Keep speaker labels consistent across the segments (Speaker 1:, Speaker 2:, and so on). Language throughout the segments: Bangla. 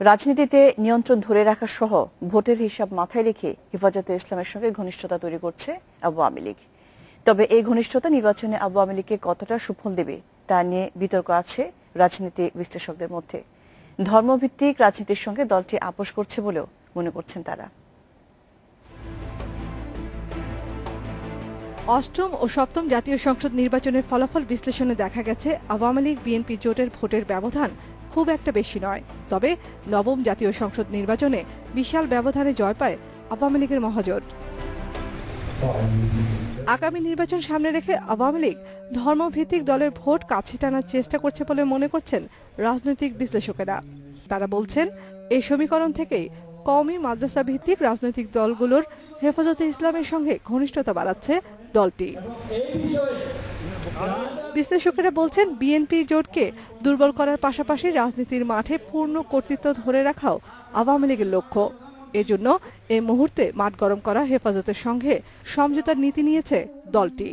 Speaker 1: রাজনীতিতে নিয়ন্ত্রণ ধরে রাখা সহ ভোটের হিসাব মাথায় রেখে হেফাজতে ইসলামের সঙ্গে ঘনিষ্ঠতা তৈরি করছে আওয়ামী লীগ। তবে এই ঘনিষ্ঠতা নির্বাচনে আওয়ামী লীগকে কতটা সুফল দেবে তা নিয়ে বিতর্ক আছে রাজনীতি বিশ্লেষকদের মধ্যে। ধর্মভিত্তিক রাজনীতির সঙ্গে দলটি আপোষ করছে বলেও মনে করছেন তারা।
Speaker 2: অষ্টম ও সপ্তম জাতীয় সংসদ নির্বাচনের ফলাফল বিশ্লেষণে দেখা গেছে, আওয়ামী লীগ, বিএনপি জোটের ভোটের ব্যবধান খুব একটা বেশি নয়। তবে নবম জাতীয় সংসদ নির্বাচনে বিশাল ব্যবধানে জয় পায় আওয়ামী লীগের মহাজোট। আগামী নির্বাচন সামনে রেখে আওয়ামী লীগ ধর্মভিত্তিক দলের ভোট কাছে টানার চেষ্টা করছে বলে মনে করছেন রাজনৈতিক বিশ্লেষকেরা। তারা বলছেন, এই সমীকরণ থেকেই কওমি মাদ্রাসা ভিত্তিক রাজনৈতিক দলগুলোর হেফাজতে ইসলামের সঙ্গে ঘনিষ্ঠতা বাড়াচ্ছে দলটি। বিশ্লেষকেরা বলছেন, বিএনপি জোটকে দুর্বল করার পাশাপাশি রাজনীতির মাঠে পূর্ণ কর্তৃত্ব ধরে রাখাও আওয়ামী লীগের লক্ষ্য। এজন্য এ মুহূর্তে মাঠ গরম করা হেফাজতের সঙ্গে সমঝোতার নীতি নিয়েছে দলটি।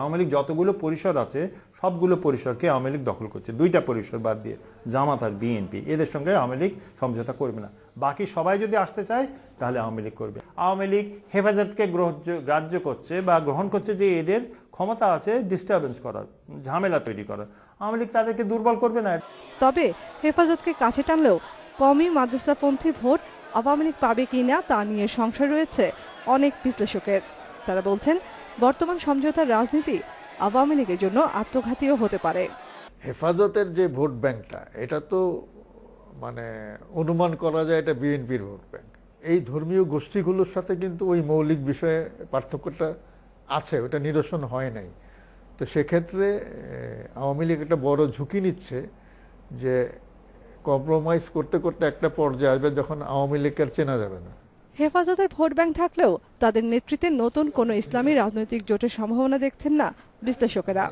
Speaker 3: আওয়ামী লীগ যতগুলো পরিসর আছে, সবগুলো পরিসরকে আওয়ামী লীগ দখল করছে। দুইটা পরিসর বাদ দিয়ে জামাত আর বিএনপি। এদের সঙ্গে আওয়ামী লীগ সমঝোতা করবে না। বাকি সবাই যদি আসতে চায়, তাহলে আওয়ামী লীগ করবে। আওয়ামী লীগ হেফাজতকে গ্রহ্য গ্রাহ্য করছে বা গ্রহণ করছে যে এদের ক্ষমতা আছে ডিস্টারবেন্স করার, ঝামেলা তৈরি করার। আওয়ামী লীগ তাদেরকে দুর্বল করবে না।
Speaker 2: তবে হেফাজতকে কাছে টানলেও কমই মাদ্রাসাপন্থী ভোট আওয়ামী লীগ পাবে কিনা তা নিয়ে সংশয় রয়েছে অনেক বিশ্লেষকের। তারা বলছেন, বর্তমান সমঝোতার রাজনীতি আওয়ামী লীগের জন্য আত্মঘাতীও হতে পারে।
Speaker 4: হেফাজতের যে ভোট ব্যাংকটা, এটা তো মানে অনুমান করা যায় এটা বিএনপির ভোট ব্যাংক। এই ধর্মীয় গোষ্ঠীগুলোর সাথে কিন্তু ওই মৌলিক বিষয়ে পার্থক্যটা আছে, ওটা নিরসন হয় নাই। তো সেক্ষেত্রে আওয়ামী লীগ একটা বড় ঝুঁকি নিচ্ছে যে কম্প্রোমাইজ করতে করতে একটা পর্যায়ে আসবে যখন আওয়ামী লীগের চেনা যাবে না।
Speaker 2: হেফাজতের ভোট ব্যাংক থাকলেও তাদের নেতৃত্বে নতুন কোনো ইসলামী রাজনৈতিক জোটের সম্ভাবনা দেখছেন না বিশ্লেষকেরা।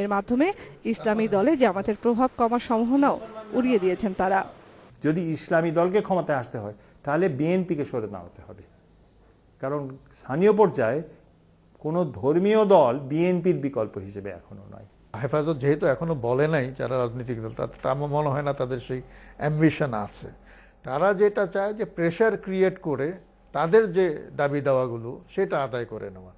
Speaker 2: এর মাধ্যমে ইসলামী দলে জামাতের প্রভাব কমার সম্ভাবনাও উড়িয়ে দিয়েছেন তারা।
Speaker 3: যদি ইসলামী দলকে ক্ষমতায় আসতে হয় তাহলে বিএনপিকে সরে দাঁড়াতে হবে। কারণ স্থানীয় পর্যায়ে কোনো ধর্মীয় দল বিএনপির বিকল্প হিসেবে এখনও নয়।
Speaker 4: হেফাজত যেহেতু এখনও বলে নাই যারা রাজনৈতিক দল তা তা মনে হয় না তাদের সেই অ্যাম্বিশন আছে। তারা যেটা চায় যে প্রেশার ক্রিয়েট করে তাদের যে দাবি দাওয়াগুলো সেটা আদায় করে নেওয়া।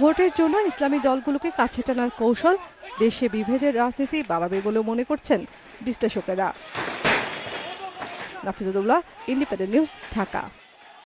Speaker 2: ভোটের জন্য ইসলামী দলগুলোকে কাছে টানার কৌশল দেশে বিভেদের রাজনীতি বাড়াবে বলে মনে করছেন বিশ্লেষকেরা। Nafizullah independent news Dhaka.